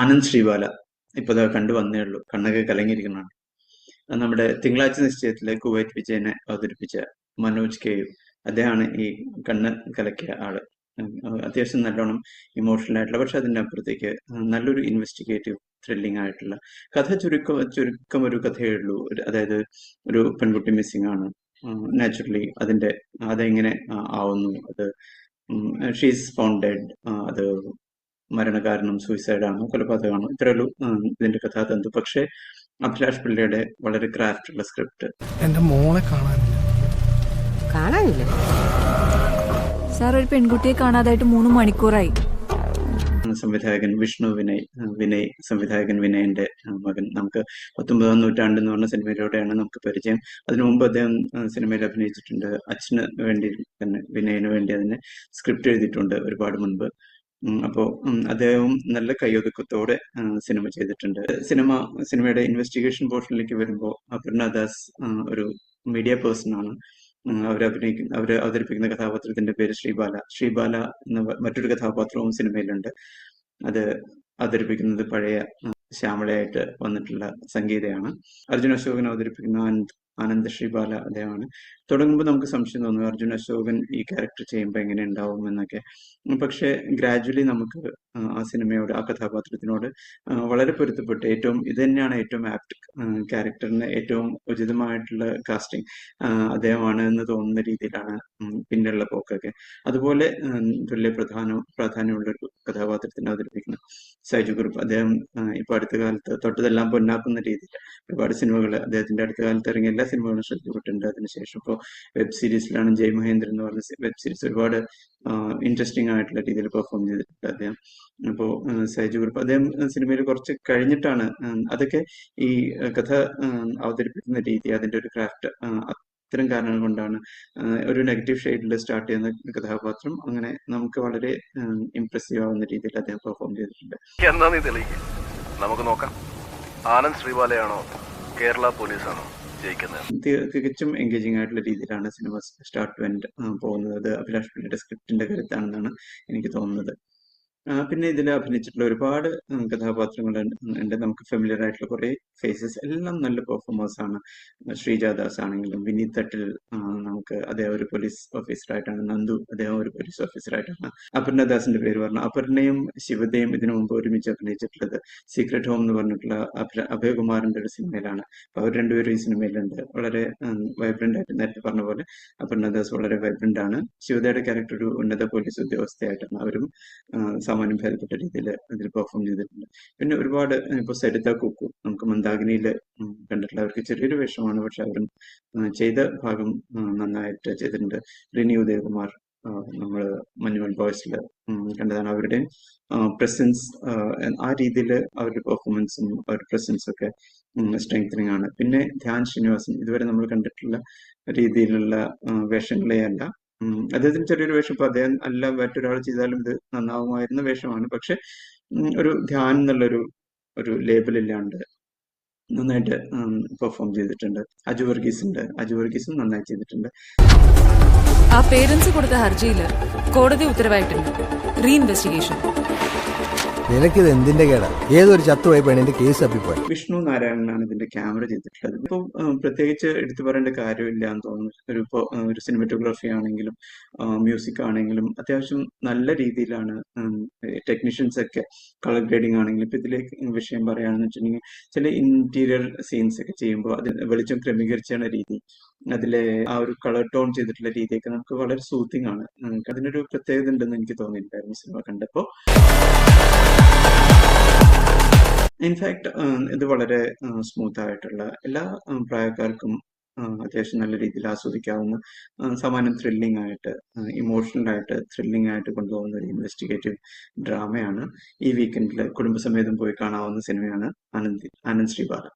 ആനന്ദ് ശ്രീവാല ഇപ്പൊ അതൊക്കെ കണ്ടു വന്നേ ഉള്ളൂ. കണ്ണൊക്കെ കലങ്ങിയിരിക്കുന്നതാണ്. നമ്മുടെ തിങ്കളാഴ്ച നിശ്ചയത്തിലെ കുവൈറ്റ് വിജയനെ അവതരിപ്പിച്ച മനോജ് കെയു അദ്ദേഹമാണ് ഈ കണ്ണ് കലക്കിയ ആൾ. അത്യാവശ്യം നല്ലോണം ഇമോഷണൽ ആയിട്ടുള്ള പക്ഷെ അതിന്റെ അപ്പുറത്തേക്ക് നല്ലൊരു ഇൻവെസ്റ്റിഗേറ്റീവ് ത്രില്ലിംഗ് ആയിട്ടുള്ള കഥ ചുരുക്കം ചുരുക്കം ഒരു കഥയേ ഉള്ളൂ. അതായത് ഒരു പെൺകുട്ടി മിസ്സിംഗ് ആണ്. നാച്ചുറലി അതിന്റെ അതെങ്ങനെ ആവുന്നു. അത് ഷീസ് ഫൗണ്ടഡ് അത് മരണകാരണം സൂയിസൈഡ് ആണോ കൊലപാതകമാണോ. ഇത്രയുള്ളൂ ഉള്ളൂ. ഇതിന്റെ കഥാതന്തു. പക്ഷേ അഭിലാഷ് പിള്ളയുടെ വളരെ ക്രാഫ്റ്റ് ഉള്ള സ്ക്രിപ്റ്റ്. എന്റെ മോളെ കാണാനില്ല. കാണാനില്ല? സാർ ഒരു പെൺകുട്ടിയെ കാണാതായിട്ട് മൂന്ന് മണിക്കൂറായി. സംവിധായകൻ വിഷ്ണു വിനയ്. വിനയ് സംവിധായകൻ വിനയന്റെ മകൻ. നമുക്ക് പത്തൊമ്പതാം നൂറ്റാണ്ട് എന്ന് പറഞ്ഞ സിനിമയിലൂടെയാണ് നമുക്ക് പരിചയം. അതിനു മുമ്പ് അദ്ദേഹം സിനിമയിൽ അഭിനയിച്ചിട്ടുണ്ട്. അച്ഛന് വേണ്ടി തന്നെ വിനയന് വേണ്ടി അതിന് സ്ക്രിപ്റ്റ് എഴുതിയിട്ടുണ്ട് ഒരുപാട് മുൻപ്. ഉം, അപ്പോ ഉം, അദ്ദേഹം നല്ല കയ്യൊതുക്കത്തോടെ സിനിമ ചെയ്തിട്ടുണ്ട്. സിനിമ സിനിമയുടെ ഇൻവെസ്റ്റിഗേഷൻ പോർഷനിലേക്ക് വരുമ്പോൾ അപർണ ദാസ് ഒരു മീഡിയ പേഴ്സൺ ആണ്. അവർ അഭിനയിക്കുന്ന അവർ അവതരിപ്പിക്കുന്ന കഥാപാത്രത്തിന്റെ പേര് ശ്രീബാല. ശ്രീബാല എന്ന മറ്റൊരു കഥാപാത്രവും സിനിമയിലുണ്ട്. അത് അവതരിപ്പിക്കുന്നത് പഴയ ശ്യാമളയായിട്ട് വന്നിട്ടുള്ള സംഗീതയാണ്. അർജുൻ അശോകൻ അവതരിപ്പിക്കുന്ന ആനന്ദ് ആനന്ദ് ശ്രീബാല അദ്ദേഹമാണ്. തുടങ്ങുമ്പോൾ നമുക്ക് സംശയം തോന്നും അർജുൻ അശോകൻ ഈ ക്യാരക്ടർ ചെയ്യുമ്പോൾ എങ്ങനെ ഉണ്ടാവും എന്നൊക്കെ. പക്ഷെ ഗ്രാജുവലി നമുക്ക് ആ, സിനിമയോട് ആ കഥാപാത്രത്തിനോട് വളരെ പൊരുത്തപ്പെട്ട്. ഏറ്റവും ഇത് തന്നെയാണ് ഏറ്റവും ആപ്റ്റ് ക്യാരക്ടറിന് ഏറ്റവും ഉചിതമായിട്ടുള്ള കാസ്റ്റിംഗ് അദ്ദേഹമാണ് എന്ന് തോന്നുന്ന രീതിയിലാണ് പിന്നെയുള്ള പോക്കൊക്കെ. അതുപോലെ തുല്യ പ്രധാന പ്രാധാന്യമുള്ള ഒരു കഥാപാത്രത്തിന് അവതരിപ്പിക്കുന്ന സൈജു ഗ്രൂപ്പ് അദ്ദേഹം ഇപ്പൊ അടുത്ത കാലത്ത് തൊട്ടതെല്ലാം പൊന്നാക്കുന്ന രീതിയിൽ ഒരുപാട് സിനിമകൾ അദ്ദേഹത്തിന്റെ അടുത്ത കാലത്ത് ഇറങ്ങിയ എല്ലാ സിനിമകളും ശ്രദ്ധിക്കപ്പെട്ടിട്ടുണ്ട് അതിനുശേഷം ഇപ്പോൾ വെബ് സീരീസിലാണ് ജയ് മഹേന്ദ്രൻ എന്ന് പറഞ്ഞ വെബ് സീരീസ് ഒരുപാട് ഇൻട്രസ്റ്റിംഗ് ആയിട്ടുള്ള രീതിയിൽ പെർഫോം ചെയ്തിട്ടുണ്ട് അദ്ദേഹം. അപ്പോൾ സൈജു ഗ്രൂപ്പ് അദ്ദേഹം സിനിമയിൽ കുറച്ച് കഴിഞ്ഞിട്ടാണ് അതൊക്കെ ഈ കഥ അവതരിപ്പിക്കുന്ന രീതി അതിന്റെ ഒരു ക്രാഫ്റ്റ് ഇത്തരം കാരണങ്ങൾ കൊണ്ടാണ് ഒരു നെഗറ്റീവ് ഷെയ്ഡിൽ സ്റ്റാർട്ട് ചെയ്യുന്ന കഥാപാത്രം അങ്ങനെ നമുക്ക് വളരെ ഇംപ്രസീവ് ആവുന്ന രീതിയിൽ അദ്ദേഹം പെർഫോം ചെയ്തിട്ടുണ്ട്. എന്നാ നീ നമുക്ക് നോക്കാം. ആനന്ദ് ശ്രീവാലയാണോ? കേരള പോലീസാണോ? തികച്ചും എൻഗേജിംഗ് ആയിട്ടുള്ള രീതിയിലാണ് സിനിമ സ്റ്റാർട്ട് ടു എൻഡ് പോകുന്നത്. അഭിലാഷ് പിള്ളയുടെ സ്ക്രിപ്റ്റിന്റെ കരുത്താണെന്നാണ് എനിക്ക് തോന്നുന്നത്. പിന്നെ ഇതിൽ അഭിനയിച്ചിട്ടുള്ള ഒരുപാട് കഥാപാത്രങ്ങൾ ഉണ്ട് നമുക്ക് ഫെമിലിയർ ആയിട്ടുള്ള കുറെ ഫേസസ് എല്ലാം നല്ല പെർഫോമേഴ്സ് ആണ്. ശ്രീജാദാസ് ആണെങ്കിലും വിനീത് തട്ടിൽ നമുക്ക് അദ്ദേഹം ഒരു പോലീസ് ഓഫീസറായിട്ടാണ് നന്ദു അദ്ദേഹം ഒരു പോലീസ് ഓഫീസറായിട്ടാണ് അപർണദാസിന്റെ പേര് പറഞ്ഞു. അപർണയും ശിവദയും ഇതിനു മുമ്പ് ഒരുമിച്ച് അഭിനയിച്ചിട്ടുള്ളത് സീക്രട്ട് ഹോം എന്ന് പറഞ്ഞിട്ടുള്ള അഭയകുമാറിന്റെ ഒരു സിനിമയിലാണ്. അപ്പൊ അവർ രണ്ടുപേരും ഈ സിനിമയിലുണ്ട്. വളരെ വൈബ്രന്റ് ആയിട്ട് നേരത്തെ പറഞ്ഞ പോലെ അപർണദാസ് വളരെ വൈബ്രന്റ് ആണ്. ശിവദയുടെ ക്യാരക്ടർ ഒരു ഉന്നത പോലീസ് ഉദ്യോഗസ്ഥയായിട്ടാണ്. അവരും സാമാന്യം ഭേദപ്പെട്ട രീതിയിൽ അതിൽ പെർഫോം ചെയ്തിട്ടുണ്ട്. പിന്നെ ഒരുപാട് ഇപ്പോൾ സരിത കുക്കു നമുക്ക് മന്ദാകിനിയിൽ കണ്ടിട്ടുള്ള അവർക്ക് ചെറിയൊരു വേഷമാണ്. പക്ഷെ അവരും ചെയ്ത ഭാഗം നന്നായിട്ട് ചെയ്തിട്ടുണ്ട്. റിനി ഉദയകുമാർ നമ്മൾ മഞ്ഞുമൽ ബോയ്സിൽ കണ്ടതാണ് അവരുടെയും പ്രസൻസ് ആ രീതിയിൽ അവരുടെ പെർഫോമൻസും അവരുടെ പ്രസൻസും ഒക്കെ സ്ട്രെങ്തനിങ് ആണ്. പിന്നെ ധ്യാൻ ശ്രീനിവാസൻ ഇതുവരെ നമ്മൾ കണ്ടിട്ടുള്ള രീതിയിലുള്ള വേഷങ്ങളെയല്ല. അദ്ദേഹത്തിന് ചെറിയൊരു വേഷം ഇപ്പൊ അദ്ദേഹം അല്ല മറ്റൊരാൾ ചെയ്താലും ഇത് നന്നാവുമായിരുന്ന വേഷമാണ്. പക്ഷെ ഒരു ധ്യാനം എന്നുള്ളൊരു ഒരു ലേബൽ ഇല്ലാണ്ട് നന്നായിട്ട് പെർഫോം ചെയ്തിട്ടുണ്ട്. അജു വർഗീസ് ഉണ്ട് അജു വർഗീസും നന്നായി ചെയ്തിട്ടുണ്ട്. ആ പേരൻസ് കൊടുത്ത ഹർജിയിൽ കോടതി ഉത്തരവായിട്ടുണ്ട്. റീഇൻവെസ്റ്റിഗേഷൻ നിനക്കിത് എന്തിന്റെ കേടാ? ഏതൊരു ചത്തുപോയ പെണ്ണിന്റെ കേസ് അപ്പിപ്പോയി വിഷ്ണു നാരായണനാണ് ഇതിന്റെ ക്യാമറ ചെയ്തിട്ടുള്ളത്. ഇപ്പൊ പ്രത്യേകിച്ച് എടുത്തു പറയേണ്ട കാര്യമില്ല എന്ന് തോന്നുന്നു. ഒരു ഒരു സിനിമറ്റോഗ്രാഫി ആണെങ്കിലും മ്യൂസിക് ആണെങ്കിലും അത്യാവശ്യം നല്ല രീതിയിലാണ് ടെക്നീഷ്യൻസ് ഒക്കെ കളർ ഗ്രേഡിംഗ് ആണെങ്കിലും. ഇപ്പൊ ഇതിലേക്ക് വിഷയം പറയുകയാണെന്ന് വെച്ചിട്ടുണ്ടെങ്കിൽ ചില ഇന്റീരിയർ സീൻസ് ഒക്കെ ചെയ്യുമ്പോൾ അത് വെളിച്ചം ക്രമീകരിച്ചാണ് രീതി. അതിലെ ആ ഒരു കളർ ടോൺ ചെയ്തിട്ടുള്ള രീതിയൊക്കെ നമുക്ക് വളരെ സൂത്തിങ് ആണ്. അതിനൊരു പ്രത്യേകത ഉണ്ടെന്ന് എനിക്ക് തോന്നിയിട്ടുണ്ടായിരുന്നു സിനിമ കണ്ടപ്പോൾ. ഇൻഫാക്ട് ഇത് വളരെ സ്മൂത്ത് ആയിട്ടുള്ള എല്ലാ പ്രായക്കാർക്കും അത്യാവശ്യം നല്ല രീതിയിൽ ആസ്വദിക്കാവുന്ന സമാനം ത്രില്ലിംഗ് ആയിട്ട് ഇമോഷണൽ ആയിട്ട് ത്രില്ലിംഗ് ആയിട്ട് കൊണ്ടുപോകുന്ന ഒരു ഇൻവെസ്റ്റിഗേറ്റീവ് ഡ്രാമയാണ് ഈ വീക്കെൻഡിൽ കുടുംബസമേതം പോയി കാണാവുന്ന സിനിമയാണ് ആനന്ദ് ആനന്ദ് ശ്രീബാല